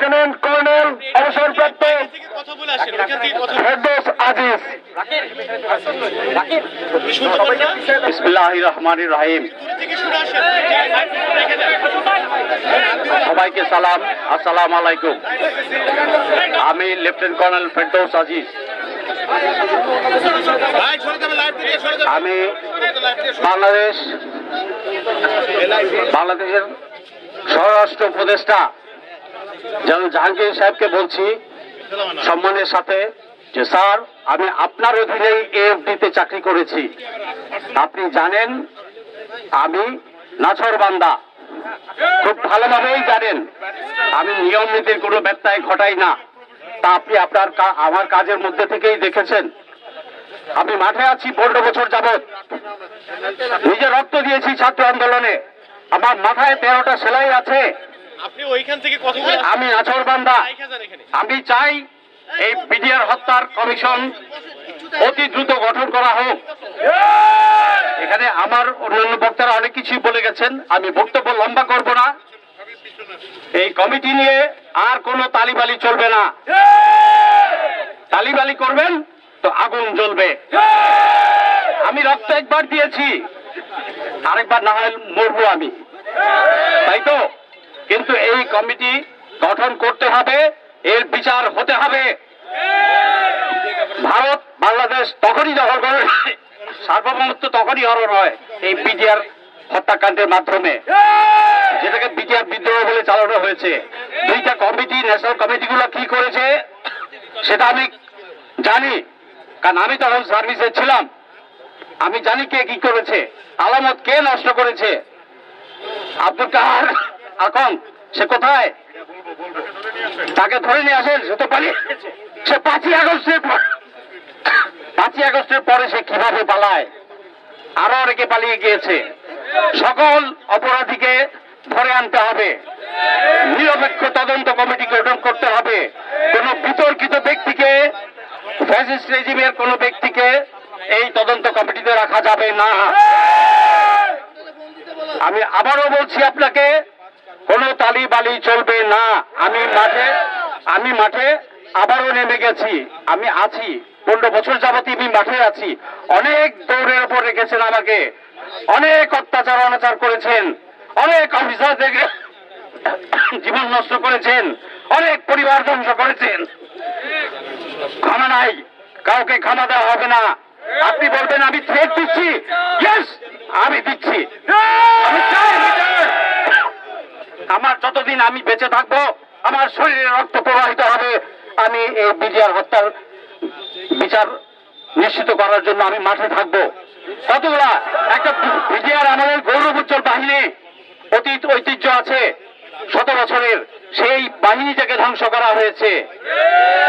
Lieutenant colonel অবসরপ্রাপ্ত ফেরদৌস রহমান রাহিম। সবাইকে সালাম, আসসালাম আলাইকুম। আমি লেফটেন্যান্ট কর্নেল ফেরদৌস আজিজ। আমি বাংলাদেশ, বাংলাদেশের স্বরাষ্ট্র উপদেষ্টা যেন জাহাঙ্গীর সাহেবকে বলছি, সম্মানের সাথে যে, স্যার, আমি আপনার অধীনেই এএফডিতে চাকরি করেছি। আপনি জানেন, আমি নাছর বান্দা। খুব ভালোভাবেই জানেন, আমি নিয়ম নীতির কোনো ব্যত্যয় ঘটাই না। তা আপনি আপনার আমার কাজের মধ্যে থেকেই দেখেছেন। আমি মাঠে আছি পনেরো বছর যাবত নিজে রক্ত দিয়েছি ছাত্র আন্দোলনে। আমার মাথায় তেরোটা সেলাই আছে। আপনি ওইখান থেকে আসেন আমি নাছর বান্দা। আমি চাই এই বিডিআর হত্যার কমিশন অতি দ্রুত গঠন করা হোক। এখানে আমার অন্যান্য বক্তারা অনেক কিছুই বলে গেছেন। আমি বক্তব্য লম্বা করব না। এই কমিটি নিয়ে আর কোনো তালিবালি চলবে না। তালিবালি করবেন তো আগুন জ্বলবে। আমি রক্ত একবার দিয়েছি আরেকবার না হয় মরবো আমি। তাই তো? কিন্তু এই কমিটি গঠন করতে হবে, এর বিচার হতে হবে। ভারত, বাংলাদেশ তখনই দখল করে, সার্বভৌমত্ব তখনই হরণ হয় এই বিডিআর হত্যাকাণ্ডের মাধ্যমে। যেটাকে বিডিআর বিদ্রোহ বলে চালানো হয়েছে। দুইটা কমিটি, ন্যাশনাল কমিটিগুলো কি করেছে, সেটা আমি জানি, কারণ আমি তখন সার্ভিসে ছিলাম। আমি জানি কে কি করেছে, আলামত কে নষ্ট করেছে। আব্দুল কাহার এখন সে কোথায়? তাকে ধরে নিয়ে আসেন, সে তো পালিয়ে সে পাঁচই আগস্টের পর পাঁচই আগস্টের পরে সে কীভাবে পালায়? আরও অনেকে পালিয়ে গিয়েছে। সকল অপরাধীকে ধরে আনতে হবে। নিরপেক্ষ তদন্ত কমিটি গঠন করতে হবে। কোন বিতর্কিত ব্যক্তিকে ফ্যাসিস্ট রেজিমের কোন ব্যক্তিকে এই তদন্ত কমিটিতে রাখা যাবে না। আমি আবারও বলছি আপনাকে কোনো তালি বালি চলবে না। আমি মাঠে আমি মাঠে আবারও নেমে গেছি। আমি আছি। পনেরো বছর যাবত আমি মাঠে আছি। অনেক দৌড়ের উপর রেখেছেন আমাকে। অনেক অত্যাচার অনাচার করেছেন। অনেক অফিসার থেকে জীবন নষ্ট করেছেন। অনেক পরিবার ধ্বংস করেছেন। ক্ষমা নাই। কাউকে ক্ষমা দেওয়া হবে না। আপনি বলবেন, আমি থ্রেট দিচ্ছি? আমি দিচ্ছি। আমি। আমার যতদিন আমি বেঁচে থাকব, আমার শরীরে রক্ত প্রবাহিত হবে। আমি এই বিডিআর হত্যার বিচার নিশ্চিত করার জন্য আমি মাঠে থাকব। কতগুলা একটা বিজিআর আমাদের গৌরব উজ্জ্বল বাহিনী, অতীত ঐতিহ্য আছে। শত বছরের সেই বাহিনীটাকে ধ্বংস করা হয়েছে।